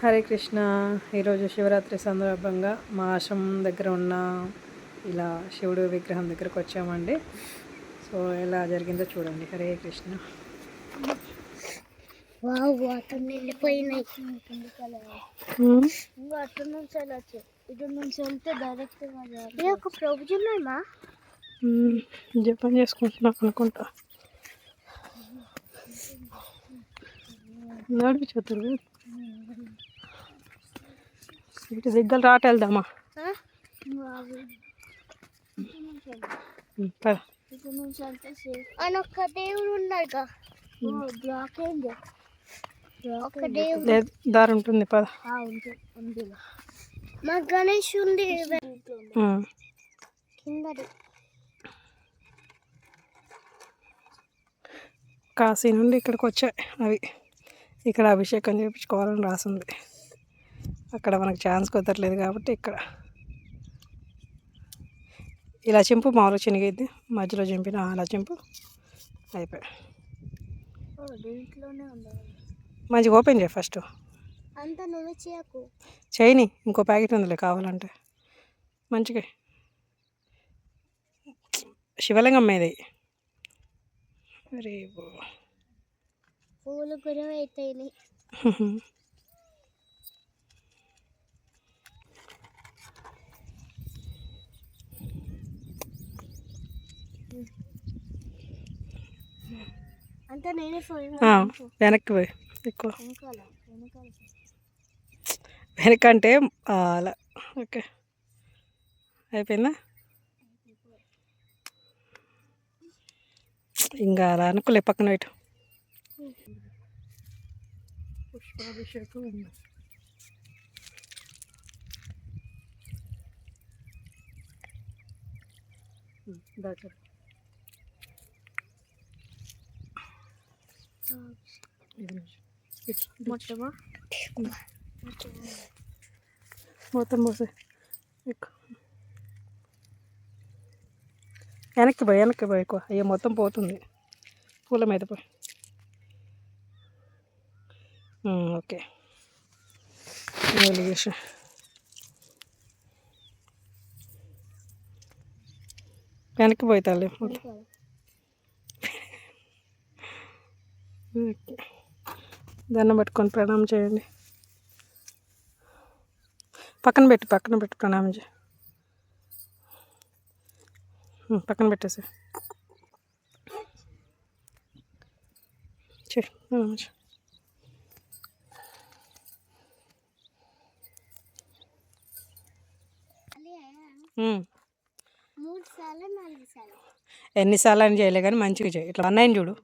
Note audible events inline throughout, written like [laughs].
హరే కృష్ణ. ఈరోజు శివరాత్రి సందర్భంగా మా ఆశ్రమం దగ్గర ఉన్న ఇలా శివుడు విగ్రహం దగ్గరకు వచ్చామండి. సో ఎలా జరిగిందో చూడండి. హరే కృష్ణ. వాటర్ అటు నుంచి వెళ్ళచ్చు ఇటు నుంచి వెళ్తే డైరెక్ట్ ఇది ఒక ప్రభుజున్నాయమ్మా? జపం చేసుకుంటున్నా అనుకుంటా. నడిపి చతురు ఇటు దగ్గర రాట వెళ్దామా? ఒక్క దేవుడు ఉన్నాడుగా దారి ఉంటుంది పద. మా గణేష్ ఉంది. కాశీ నుండి ఇక్కడికి వచ్చాయి అవి. ఇక్కడ అభిషేకం చేయించుకోవాలని రాసింది. అక్కడ మనకు ఛాన్స్ కుదరలేదు కాబట్టి ఇక్కడ. ఇలా చెంపు మామూలుగా చినిగిద్ది మధ్యలో చెంపిన అలా చెంపు అయిపోయి. ఓ దీంట్లోనే ఉంది మంచిగా ఓపెన్ చేయి ఫస్ట్. అంత నువ్వు చేయకు. చేయని ఇంకో ప్యాకెట్ ఉందిలే కావాలంటే. మంచిగా. శివలింగం మీది అరే ఓ. పూలు కూడా అవుతాయి [laughs] అంతా నేనే ఫోన్ ఆ, వెనక్కి పోయి ఎక్కువ. వెనకాల వెనకాల వెనక అంటే ఆ, అలా. ఓకే. అయిపోయిందా? ఇంకా అలా అనుకోలే పక్కన పెట్టు. పుష్పాభిషేకం ఉంది. మొత్తమా మొత్తం పోసే వెనక్కి పోయి వెనక్కి పోయి ఎక్కువ అయ్యో మొత్తం పోతుంది పూల మీద పోయి ఓకే వెలిగేషన్ వెనక్కి పోయి తల్లి మొత్తం ఓకే. దండం పెట్టుకొని ప్రణామం చేయండి. పక్కన పెట్టు పక్కన పెట్టు ప్రణామం చేయి. ఉమ్, పక్కన పెట్టేసి చేయి ప్రణామం చేయి. ఎన్నిసార్లు అని చేయలే కానీ మంచిగా చేయి. ఇట్లా అన్నయ్యని చూడు.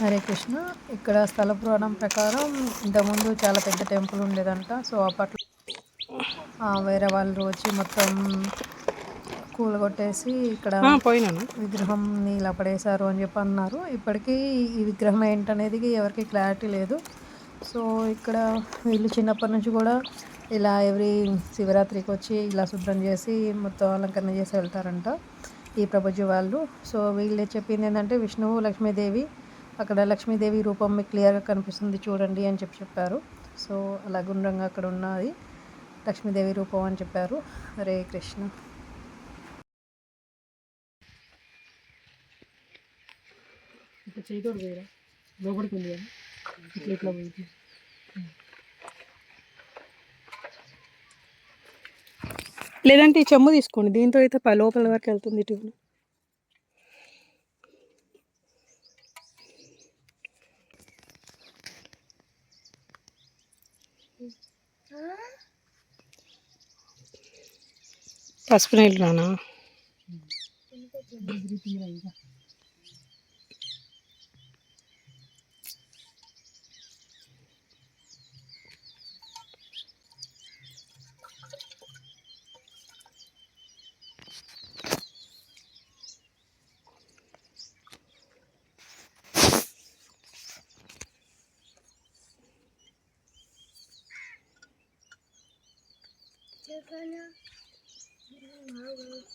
హరి కృష్ణ. ఇక్కడ స్థల పురాణం ప్రకారం ఇంతకుముందు చాలా పెద్ద టెంపుల్ ఉండేదంట. సో అప్పట్లో ఆ, వేరే వాళ్ళు వచ్చి మొత్తం కూలగొట్టేసి ఇక్కడ పోయినాను. విగ్రహంని ఇలా పడేశారు అని చెప్పి అన్నారు. ఇప్పటికీ ఈ విగ్రహం ఏంటనేది ఎవరికి క్లారిటీ లేదు. సో ఇక్కడ వీళ్ళు చిన్నప్పటి నుంచి కూడా ఇలా ఎవ్రీ శివరాత్రికి వచ్చి ఇలా శుభ్రం చేసి మొత్తం అలంకరణ చేసి వెళ్తారంట. ఈ ప్రభుజీ వాళ్ళు. సో వీళ్ళు చెప్పింది ఏంటంటే విష్ణువు లక్ష్మీదేవి అక్కడ లక్ష్మీదేవి రూపం మీకు క్లియర్గా కనిపిస్తుంది చూడండి అని చెప్పి చెప్పారు. సో అలా గుండ్రంగా అక్కడ ఉన్నది లక్ష్మీదేవి రూపం అని చెప్పారు. హరే కృష్ణ. ఇట్లా లోపలికి ఉంది కదా. ఇట్లా ఇట్లా లేదంటే ఈ చెమ్ము తీసుకోండి. దీంతో అయితే ప- లోపల వరకు వెళ్తుంది ట్యూబ్. పసుపు నీళ్ళు రానా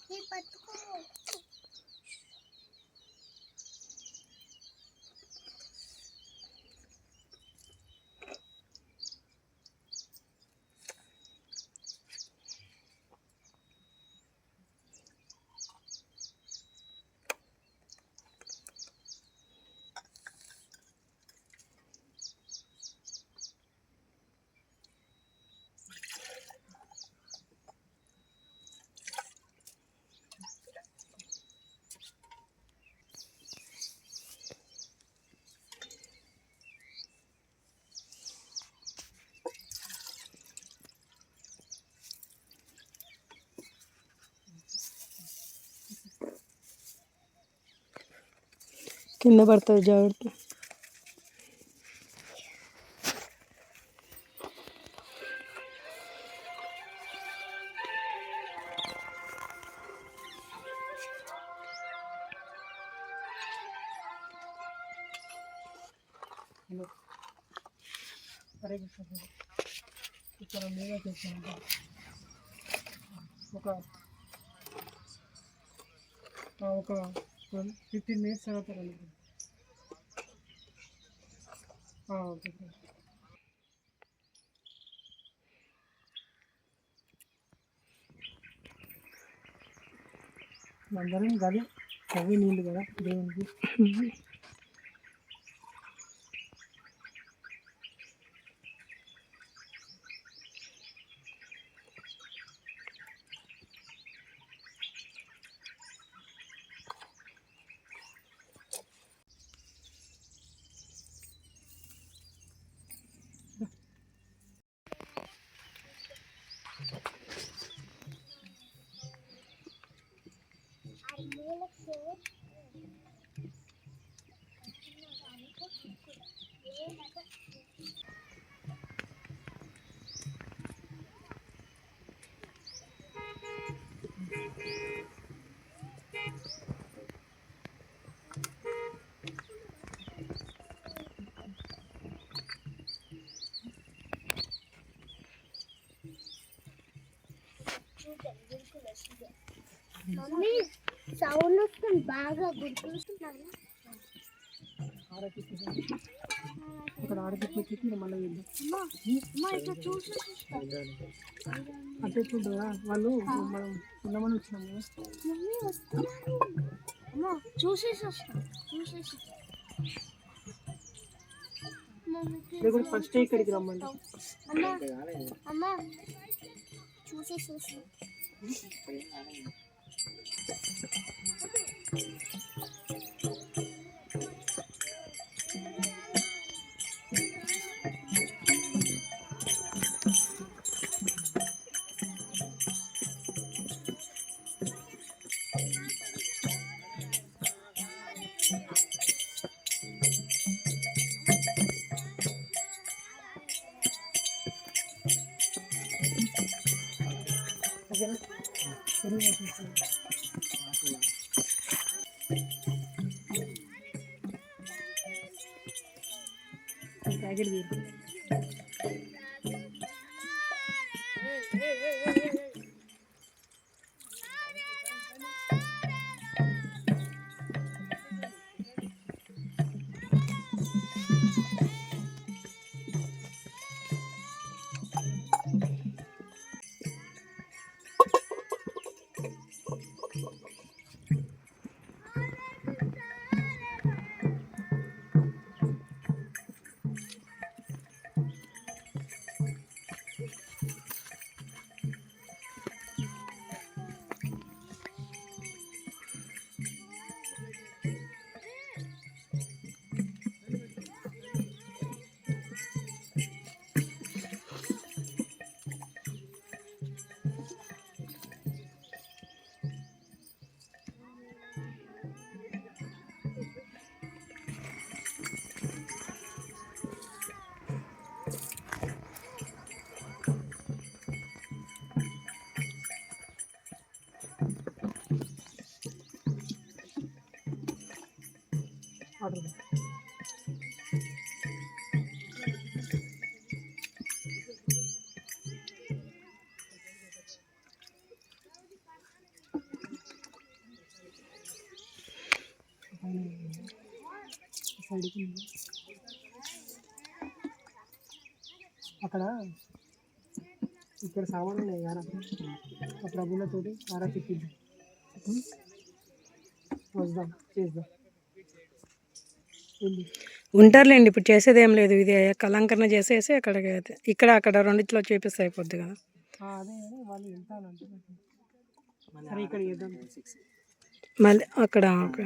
ఈ కింద పడుతుంది జాగ్రత్త ఇక్కడ మీద చేసాను ఒక ఆ, ఒక ఫిఫ్టీన్ మినిట్స్ తర్వాత రండి ఓకే సార్. అందరం గది కవి నీళ్ళు కదా దేవునికి. మమ్మీ సౌండ్ వస్తుంది బాగా గుర్తుస్తున్నాను ఇక్కడ ఆరతి పెట్టి మళ్ళీ అంటే ఇప్పుడు వాళ్ళు మనం ఉండమని వచ్చినాము. చూసేసి వస్తా చూసేసి. లేకుంటే ఫస్ట్ ఇక్కడికి రమ్మండి. అమ్మా చూసేసి వస్తా. ఈ ప్యాకెట్ అక్కడ ఇక్కడ సామాన్లు ఉన్నాయి కదా ఆ ప్రభులతోటి ఆరా తిప్పిద్దాం ఉం? వద్దాం చేద్దాం వెళ్ళి ఉంటారులేండి ఇప్పుడు చేసేది ఏం లేదు. ఇది అయ్యాక అలంకరణ చేసేసి అక్కడ ఇక్కడ అక్కడ రెండిట్లో చేపిస్తే అయిపోద్ది కదా. మళ్ళీ అక్కడ ఓకే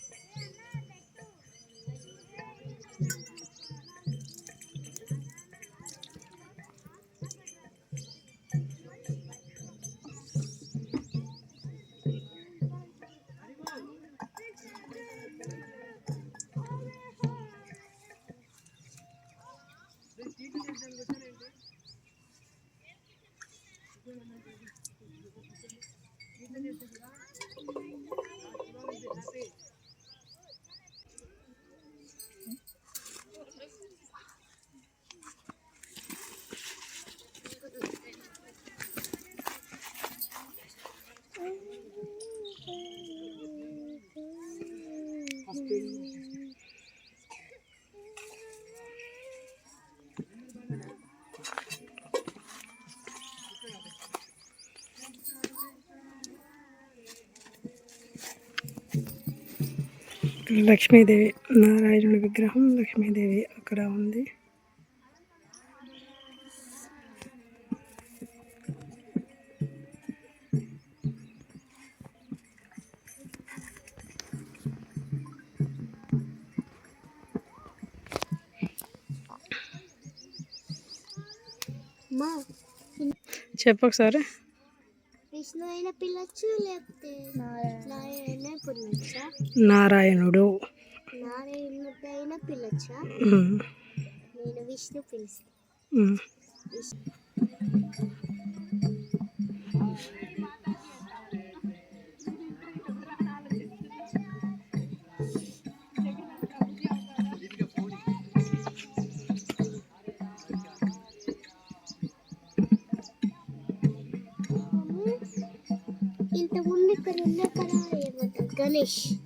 లక్ష్మీదేవి నారాయణుడి విగ్రహం లక్ష్మీదేవి అక్కడ ఉంది. చెప్పు ఒకసారి. విష్ణు అయినా పిల్లచ్చు లేకపోతే నారాయణ పిల్లచ్చా నారాయణుడు. నారాయణుడు పిల్లచ్చా నేను విష్ణు పిలుస్తా. ఉమ్. ఇంత ముందు ఇక్కడ ఉన్న కదా ఏమంటారు గణేష్ ఓకేనా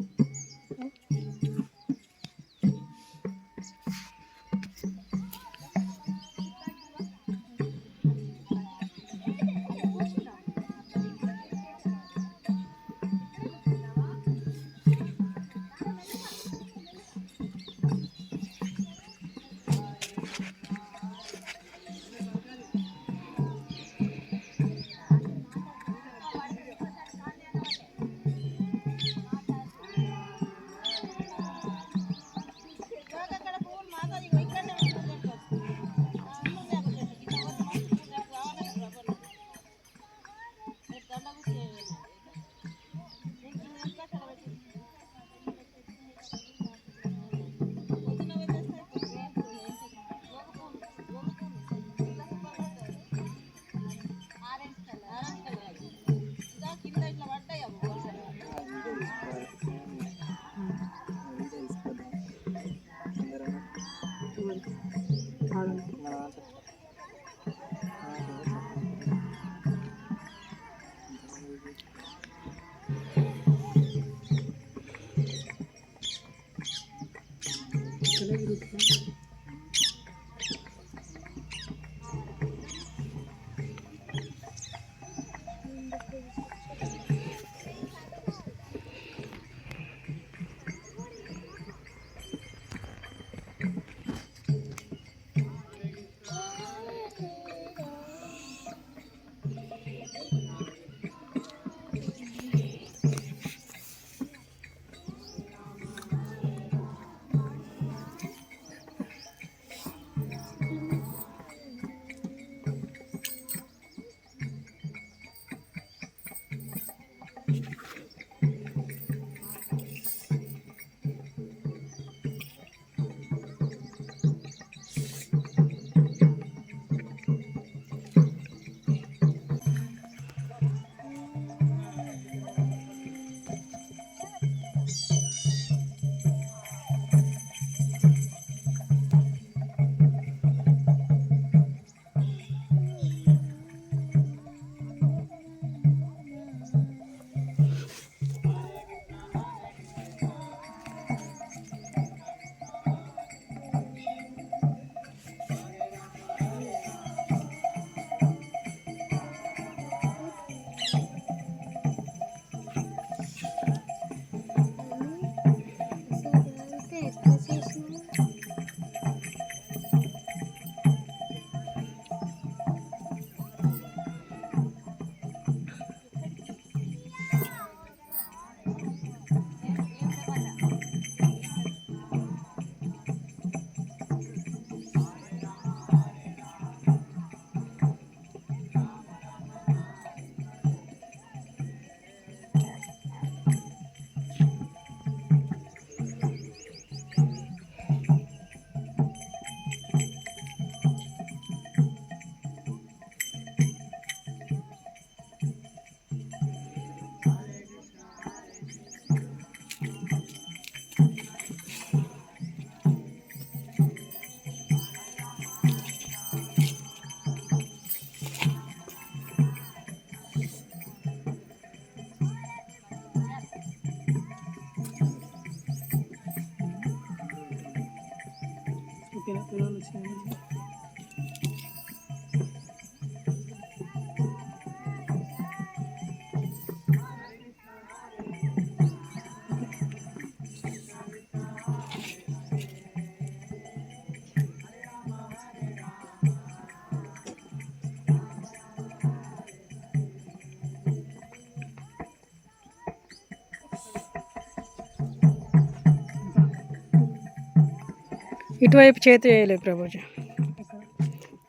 ఇటువైపు చేతి వేయలేదు ప్రభుజీ.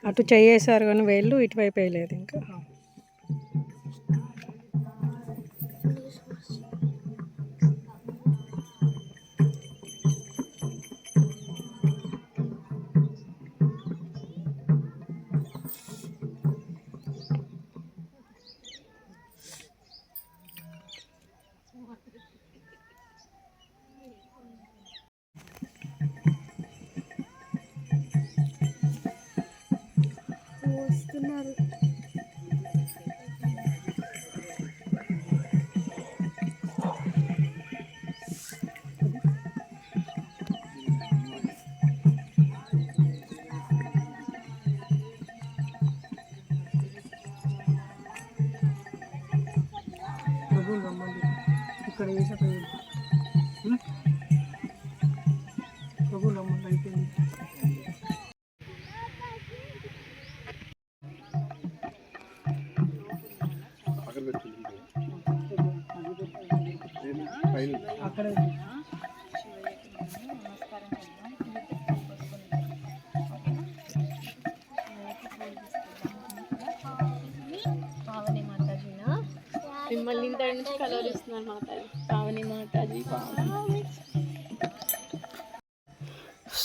అటు చేయేశారు కానీ వేళ్ళు ఇటువైపు వేయలేదు ఇంకా.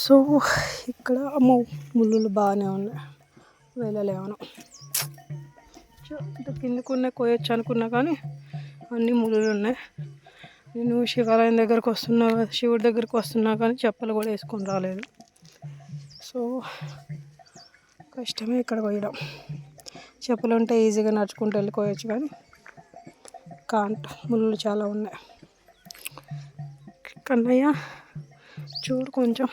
సో ఇక్కడ అమ్మో ముళ్ళు బాగానే ఉన్నాయి. వెళ్ళలేమను ఇంత కిందకు ఉన్నాయి కోయొచ్చు అనుకున్నా కానీ అన్ని ముళ్ళు ఉన్నాయి. నేను శివాలయం దగ్గరకు వస్తున్నా శివుడి దగ్గరకు వస్తున్నా కానీ చెప్పలు కూడా వేసుకొని రాలేదు. సో కష్టమే ఇక్కడ పోయడం చెప్పులు ఉంటే ఈజీగా నడుచుకుంటూ వెళ్ళిపోయచ్చు కానీ కాంట ముళ్ళు చాలా ఉన్నాయి. కన్నయ్య చూడు కొంచెం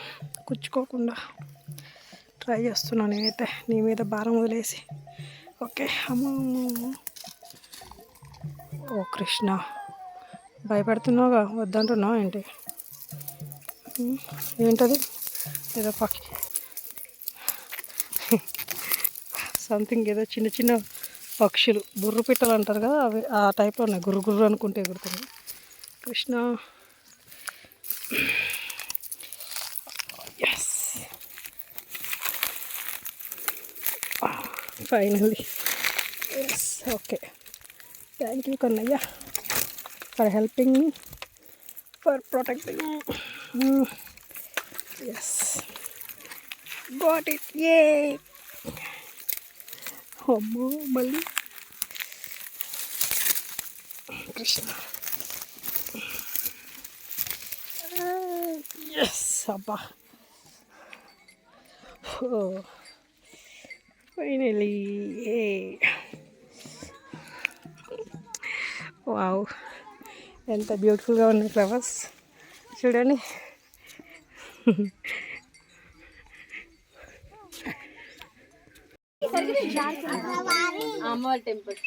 కుచ్చుకోకుండా ట్రై చేస్తున్నాను నేనైతే. నీ మీద భారం వదిలేసి. ఓకే అమ్మ. ఓ కృష్ణ భయపడుతున్నావుగా? వద్దంటున్నావు ఏంటి? ఏంటది? ఏదో పక్షి సంథింగ్ ఏదో చిన్న చిన్న పక్షులు. బుర్రు పిట్టలు అంటారు కదా అవి ఆ టైప్లో ఉన్నాయి. గుర్రు గుర్రు అనుకుంటే ఎగురుతున్నాయి Krishna. Finally yes okay thank you Kannayya for helping me for protecting yes got it ఏ అమ్మో మళ్ళీ కృష్ణ ఎస్ అబ్బా ఫైనలీ ఏ వావ్ ఎంత బ్యూటిఫుల్గా ఉన్నాయి ఫ్లవర్స్ చూడండి. అమ్మవారి [laughs] టెంపుల్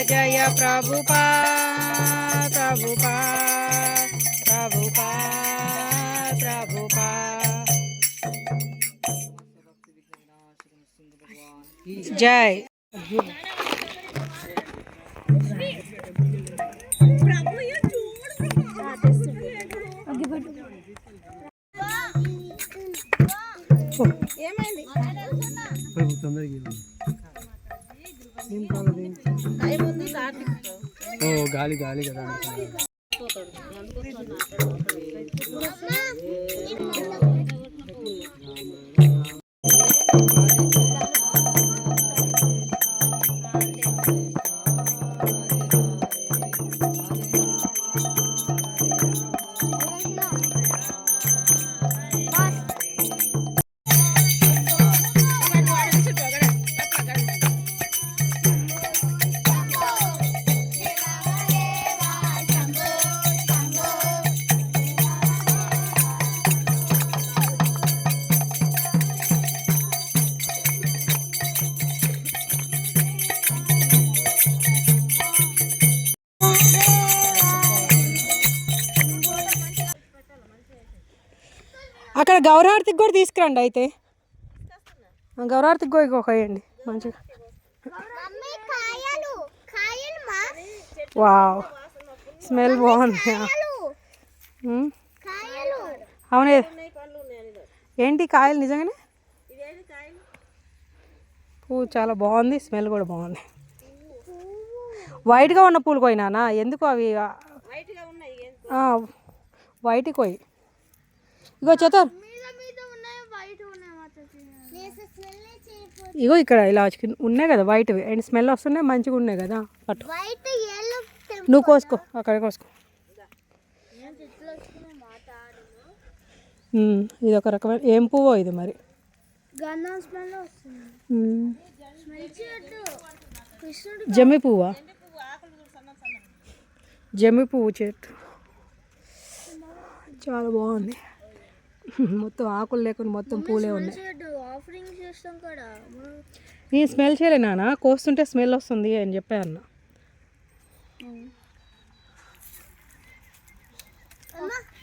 జయ జయ ప్రభుపా ప్రభుపా ప్రభుపా ప్రభుపా. జై. తొందరగా ఓ గాలి గాలి కదా గౌరవార్తికి కూడా తీసుకురండి అయితే. ఆ గౌరవార్తికి కూడా ఇంకొక వేయండి మంచిగా. మమ్మీ కాయలు. కాయలు మా. వావ్. స్మెల్ బాగుంది. కాయలు. ఉమ్, కాయలు. అవునే ఏంటి కాయలు నిజంగానే? పువ్వు చాలా బాగుంది. స్మెల్ కూడా బాగుంది. వైట్గా ఉన్న పూలు కోయినానా ఎందుకు అవి? ఆ, వైట్ కోయి ఇగో చేతారు మీద మీద ఉన్నాయి వైట్ ఉన్నాయి మాత్రం నేను స్మెల్ చేయకపోతే ఇగో ఇక్కడ ఇలా ఉన్నాయి కదా వైట్ అండ్ స్మెల్ వస్తున్నాయి మంచిగా ఉన్నాయి కదా పట్టు ఎల్లో నువ్వు కోసుకో అక్కడ కోసుకో. ఇది ఒక రకమైన ఏం పువ్వో ఇది మరి? జమ్మి పువ్వా? జమ్మి పువ్వు చెట్టు. చాలా బాగుంది. మొత్తం ఆకులు లేకుండా మొత్తం పూలే ఉన్నాయి. నేను స్మెల్ చేయలే నాన్న కోస్తుంటే స్మెల్ వస్తుంది అని చెప్పే అన్న.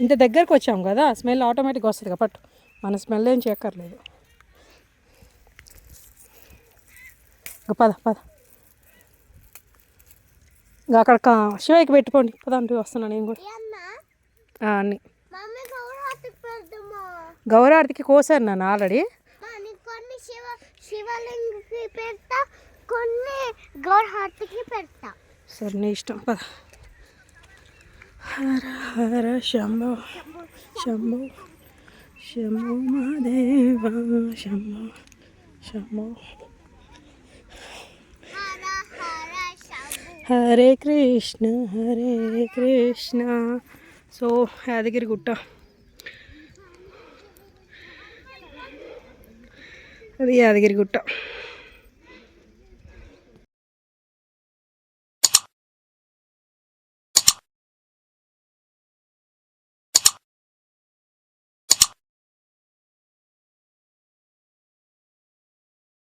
ఇంత దగ్గరకు వచ్చాం కదా స్మెల్ ఆటోమేటిక్గా వస్తుంది కదా పట్టు. మన స్మెల్ ఏం చేయక్కర్లేదు. పద పద. ఇంకా అక్కడ శివయ్యకి పెట్టుకోండి. పద అంటూ వస్తున్నాను నేను కూడా. అన్ని. గౌరార్తికి కోసాను నాన్న ఆల్రెడీ. కానీ కొన్ని శివ శివలింగకి పెడతా కొన్ని గౌరవతికి పెడతా. సరే నీ ఇష్టం పద. హర హర శంభో శంభో శంభో మహాదేవ శంభో శంభు. హరే కృష్ణ హరే కృష్ణ. సో యాదగిరి గుట్ట. అది యాదగిరి గుట్ట